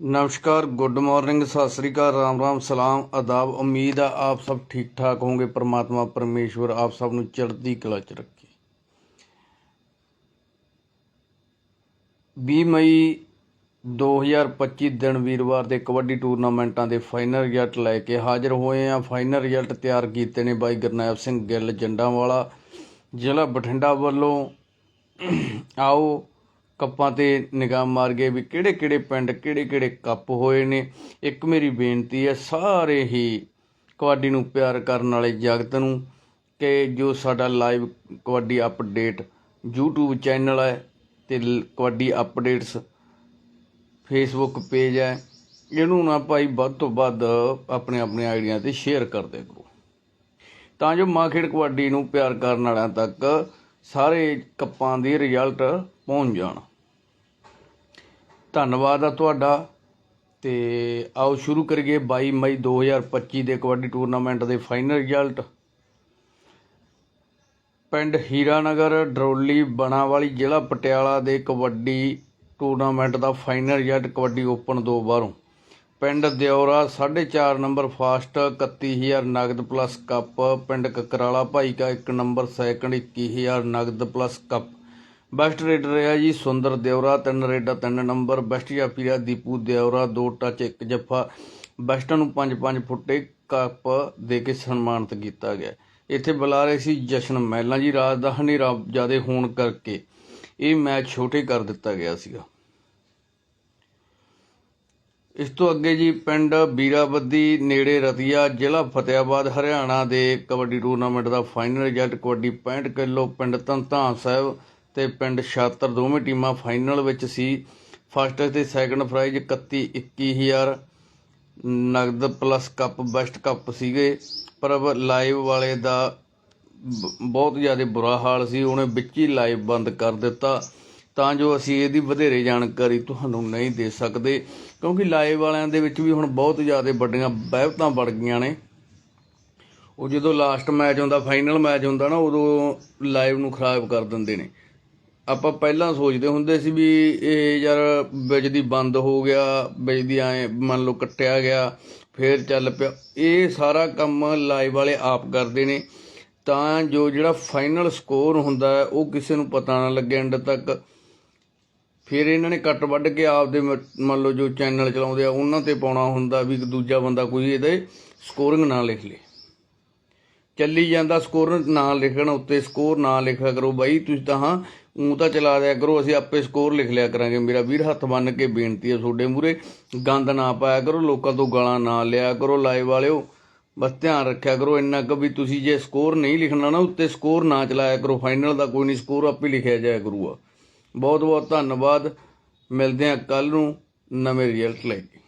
ਨਮਸਕਾਰ, good morning, Sat Sri ਅਕਾਲ, ਰਾਮ ਰਾਮ, ਸਲਾਮ, ਆਦਾਬ, ਉਮੀਦ ਆ ਆਪ ਸਭ ਠੀਕ ਠਾਕ ਹੋਵੋਗੇ, ਪ੍ਰਮਾਤਮਾ ਪਰਮੇਸ਼ਵਰ ਆਪ ਸਭ ਨੂੰ ਚੜ੍ਹਦੀ ਕਲਾ ਚ ਰੱਖੇ। 20 ਮਈ 2025 ਦਿਨ ਵੀਰਵਾਰ ਦੇ ਕਬੱਡੀ ਟੂਰਨਾਮੈਂਟਾਂ ਦੇ ਫਾਈਨਲ ਰਿਜ਼ਲਟ ਲੈ ਕੇ ਹਾਜ਼ਰ ਹੋਏ ਆ ਫਾਈਨਲ ਰਿਜ਼ਲਟ ਤਿਆਰ ਕੀਤੇ ਨੇ ਬਾਈ ਗੁਰਨਾਇਬ ਸਿੰਘ ਗਿੱਲ ਜੰਡਾਂਵਾਲਾ। ਜ਼ਿਲ੍ਹਾ ਬਠਿੰਡਾ ਵੱਲੋਂ ਆਓ ਕੱਪਾਂ ਤੇ ਨਿਗਾਹ ਮਾਰ ਗਏ ਵੀ ਕਿਹੜੇ ਕਿਹੜੇ ਪਿੰਡ, ਕਿਹੜੇ ਕਿਹੜੇ ਕੱਪ ਹੋਏ ਨੇ। ਇੱਕ ਮੇਰੀ ਬੇਨਤੀ ਹੈ, ਸਾਰੇ ਹੀ ਕਬੱਡੀ ਨੂੰ ਪਿਆਰ ਕਰਨ ਵਾਲੇ ਜਗਤ ਨੂੰ ਕਿ ਜੋ ਸਾਡਾ live kabaddi update YouTube channel ਹੈ ਤੇ ਲ- ਕਬੱਡੀ ਅਪਡੇਟਸ ਫੇਸਬੁੱਕ ਪੇਜ ਹੈ, ਇਹਨੂੰ ਨਾ ਭਾਈ ਵੱਧ ਤੋਂ ਵੱਧ ਆਪਣੇ ਆਪਣੇ ਆਈਡੀਆਂ ਤੇ ਸ਼ੇਅਰ ਕਰਦੇ ਕਰੋ ਤਾਂ ਜੋ ਮਾਂ ਖੇਡ ਕਬੱਡੀ ਨੂੰ ਪਿਆਰ ਕਰਨ ਵਾਲਿਆਂ ਤੱਕ ਸਾਰੇ ਕੱਪਾਂ ਦੇ ਰਿਜ਼ਲਟ ਪਹੁੰਚ ਜਾਣ। ਧੰਨਵਾਦ ਆ ਤੁਹਾਡਾ। ਤੇ ਆਓ ਸ਼ੁਰੂ ਕਰੀਏ 22 ਮਈ 2025 ਦੇ ਕਬੱਡੀ ਟੂਰਨਾਮੈਂਟ ਦੇ ਫਾਈਨਲ ਰਿਜ਼ਲਟ। ਪਿੰਡ ਹੀਰਾਨਗਰ, ਡਰੋਲੀ ਬਣਾਵਾਲੀ ਜ਼ਿਲ੍ਹਾ ਪਟਿਆਲਾ ਦੇ ਕਬੱਡੀ ਟੂਰਨਾਮੈਂਟ ਦਾ ਫਾਈਨਲ ਰਿਜ਼ਲਟ ਕਬੱਡੀ ਓਪਨ ਦੋ ਬਾਰੋਂ ਪਿੰਡ ਦਿਉਰਾ 4.5 ਨੰਬਰ ਫਾਸਟ 31000 ਨਗਦ ਪਲੱਸ ਕੱਪ। ਪਿੰਡ ਕਕਰਾਲਾ ਭਾਈ ਕਾ 1 ਨੰਬਰ, ਸੈਕੰਡ 21000 ਨਗਦ ਪਲੱਸ ਕੱਪ। ਬੈਸਟ ਰੇਡਰ ਰਿਹਾ ਜੀ ਸੁੰਦਰ ਦਿਉਰਾ ਤਿੰਨ ਰੇਡਾ, ਤਿੰਨ ਨੰਬਰ, ਬੈਸਟ ਜਾਫੀ ਰਿਹਾ ਦੀਪੂ ਦਿਉਰਾ ਦੋ ਟੱਚ, ਇੱਕ ਜੱਫਾ। ਬੈਸਟਾਂ ਨੂੰ 5-5 ਫੁੱਟੇ ਕੱਪ ਦੇ ਕੇ ਸਨਮਾਨਿਤ ਕੀਤਾ ਗਿਆ। ਇੱਥੇ ਬੁਲਾ ਰਹੇ ਸੀ ਜਸ਼ਨ ਮਹਿਲਾ ਜੀ। ਰਾਤ ਦਾ ਹਨੇਰਾ ਜ਼ਿਆਦੇ ਹੋਣ ਕਰਕੇ ਇਹ ਮੈਚ ਛੋਟੇ ਕਰ ਦਿੱਤਾ ਗਿਆ ਸੀਗਾ। ਇਸ ਤੋਂ ਅੱਗੇ ਜੀ ਪਿੰਡ ਬੀਰਾਬੱਦੀ, ਨੇੜੇ ਰਤੀਆ, ਜ਼ਿਲ੍ਹਾ ਫਤਿਆਬਾਦ, ਹਰਿਆਣਾ ਦੇ ਕਬੱਡੀ ਟੂਰਨਾਮੈਂਟ ਦਾ ਫਾਈਨਲ ਰਿਜ਼ਲਟ ਕਬੱਡੀ 65 ਕਿਲੋ, ਪਿੰਡ ਧੰਤਾਂ ਸਾਹਿਬ ਤੇ ਪਿੰਡ ਛਾਤਰ ਦੋਵੇਂ ਟੀਮਾਂ ਫਾਈਨਲ ਵਿੱਚ ਸੀ। ਫਸਟ ਤੇ ਸੈਕੰਡ ਪ੍ਰਾਈਜ਼ 31 21000 ਨਗਦ ਪਲੱਸ ਕੱਪ, ਬੈਸਟ ਕੱਪ ਸੀਗੇ। ਪਰ ਲਾਈਵ ਵਾਲੇ ਦਾ ਬ- ਬਹੁਤ ਜ਼ਿਆਦਾ ਬੁਰਾ ਹਾਲ ਸੀ। ਉਹਨੇ ਵਿੱਚ ਹੀ ਲਾਈਵ ਬੰਦ ਕਰ ਦਿੱਤਾ। ਤਾਂ ਜੋ ਅਸੀਂ ਇਹਦੀ ਵਧੇਰੇ ਜਾਣਕਾਰੀ ਤੁਹਾਨੂੰ ਨਹੀਂ ਦੇ ਸਕਦੇ, ਕਿਉਂਕਿ ਲਾਈਵ ਵਾਲਿਆਂ ਦੇ ਵਿੱਚ ਵੀ ਹੁਣ ਬਹੁਤ ਜ਼ਿਆਦਾ ਵੱਡੀਆਂ ਬਹਿਬਤਾਂ ਵੜ ਗਈਆਂ ਨੇ। ਉਹ ਜਦੋਂ ਲਾਸਟ ਮੈਚ ਹੁੰਦਾ, ਫਾਈਨਲ ਮੈਚ ਹੁੰਦਾ ਨਾ, ਉਦੋਂ ਲਾਈਵ ਨੂੰ ਖਰਾਬ ਕਰ ਦਿੰਦੇ ਨੇ। ਆਪਾਂ ਪਹਿਲਾਂ ਸੋਚਦੇ ਹੁੰਦੇ ਸੀ ਵੀ ਇਹ ਯਾਰ ਬਿਜਲੀ ਬੰਦ ਹੋ ਗਿਆ ਵਿੱਚ ਦੀ ਐ ਮੰਨ ਲਓ ਕੱਟਿਆ ਗਿਆ ਫੇਰ ਚੱਲ ਪਿਆ। ਇਹ ਸਾਰਾ ਕੰਮ ਲਾਈਵ ਵਾਲੇ ਆਪ ਕਰਦੇ ਨੇ। ਤਾਂ ਜੋ ਜਿਹੜਾ ਫਾਈਨਲ ਸਕੋਰ ਹੁੰਦਾ ਹੈ, ਉਹ ਕਿਸੇ ਨੂੰ ਪਤਾ ਨਾ ਲੱਗੇ ਐਂਡ ਤੱਕ। ਫਿਰ ਇਹਨਾਂ ਨੇ ਕੱਟ ਵੱਢ ਕੇ ਆਪਦੇ ਮ- ਮੰਨ ਲਓ ਜੋ ਚੈਨਲ ਚਲਾਉਂਦੇ ਆ ਉਹਨਾਂ ਤੇ ਪਾਉਣਾ ਹੁੰਦਾ ਵੀ ਦੂਜਾ ਬੰਦਾ ਕੋਈ ਇਹਦੇ ਸਕੋਰਿੰਗ ਨਾ ਲਿਖ ਲੇ। ਚੱਲੀ ਜਾਂਦਾ ਸਕੋਰ ਨਾ ਲਿਖਣ ਉੱਤੇ ਸਕੋਰ ਨਾ ਲਿਖਿਆ ਕਰੋ ਬਾਈ ਤੁਸੀਂ ਤਾਂ ਹਾਂ ਊਂ ਤਾਂ ਚਲਾ ਦਿਆ ਕਰੋ, ਅਸੀਂ ਆਪੇ ਸਕੋਰ ਲਿਖ ਲਿਆ ਕਰਾਂਗੇ। ਮੇਰਾ ਵੀਰ ਹੱਥ ਬੰਨ ਕੇ ਬੇਨਤੀ ਹੈ ਤੁਹਾਡੇ ਮੂਰੇ ਗੰਦ ਨਾ ਪਾਇਆ ਕਰੋ, ਲੋਕਾਂ ਤੋਂ ਗਾਲਾਂ ਨਾ ਲਿਆ ਕਰੋ ਲਾਈਵ ਵਾਲਿਓ। ਬਸ ਧਿਆਨ ਰੱਖਿਆ ਕਰੋ, ਇੰਨਾ ਕੁ ਵੀ ਤੁਸੀਂ ਜੇ ਸਕੋਰ ਨਹੀਂ ਲਿਖਣਾ ਨਾ, ਉੱਤੇ ਸਕੋਰ ਨਾ ਚਲਾਇਆ ਕਰੋ। ਫਾਈਨਲ ਦਾ ਕੋਈ ਨਹੀਂ ਸਕੋਰ ਆਪੇ ਲਿਖਿਆ ਜਾਇਆ ਕਰੂਗਾ। ਬਹੁਤ ਬਹੁਤ ਧੰਨਵਾਦ। ਮਿਲਦੇ ਹਾਂ ਕੱਲ ਨੂੰ ਨਵੇਂ ਰਿਜ਼ਲਟ ਲੈ ਕੇ।